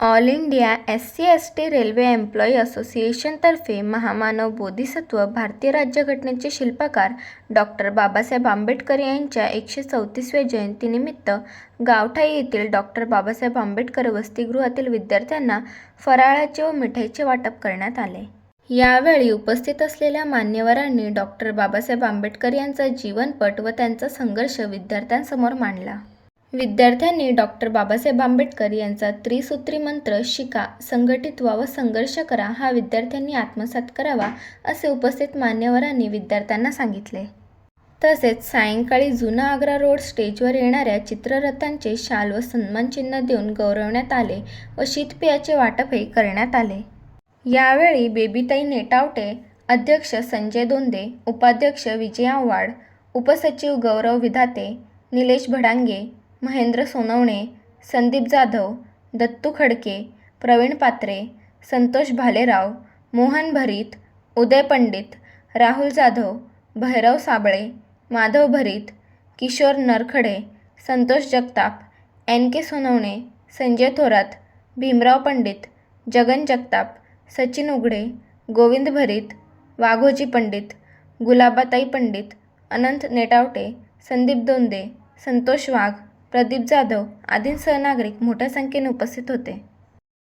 All India S C S T railway employee असोसिएशनतर्फे महामानव बोधिसत्व भारतीय राज्यघटनेचे शिल्पकार डॉक्टर बाबासाहेब आंबेडकर यांच्या एकशे चौतीसव्या जयंतीनिमित्त गावठाई येथील डॉक्टर बाबासाहेब आंबेडकर वसतिगृहातील विद्यार्थ्यांना फराळाचे व मिठाईचे वाटप करण्यात आले. यावेळी उपस्थित असलेल्या मान्यवरांनी डॉक्टर बाबासाहेब आंबेडकर यांचा जीवनपट व त्यांचा संघर्ष विद्यार्थ्यांसमोर मांडला. विद्यार्थ्यांनी डॉक्टर बाबासाहेब आंबेडकर यांचा त्रिसूत्री मंत्र शिका संघटित व्हा व संघर्ष करा हा विद्यार्थ्यांनी आत्मसात करावा असे उपस्थित मान्यवरांनी विद्यार्थ्यांना सांगितले. तसेच सायंकाळी जुना आग्रा रोड स्टेजवर येणाऱ्या चित्ररथांचे शाल व सन्मानचिन्ह देऊन गौरवण्यात आले व शीतपेयाचे वाटपही करण्यात आले. यावेळी बेबीताई नेटावटे अध्यक्ष संजय दोंदे उपाध्यक्ष विजय आव्हाड उपसचिव गौरव विधाते निलेश भडांगे महेंद्र सोनवणे संदीप जाधव दत्तू खडके प्रवीण पात्रे संतोष भालेराव मोहन भरीत उदय पंडित राहुल जाधव भैरव साबळे माधव भरीत किशोर नरखडे संतोष जगताप एन के सोनवणे संजय थोरात भीमराव पंडित जगन जगताप सचिन उघडे गोविंद भरीत वाघोजी पंडित गुलाबाताई पंडित अनंत नेटावटे संदीप दोंदे संतोष वाघ प्रदीप जाधव आदींसह नागरिक मोठ्या संख्येने उपस्थित होते.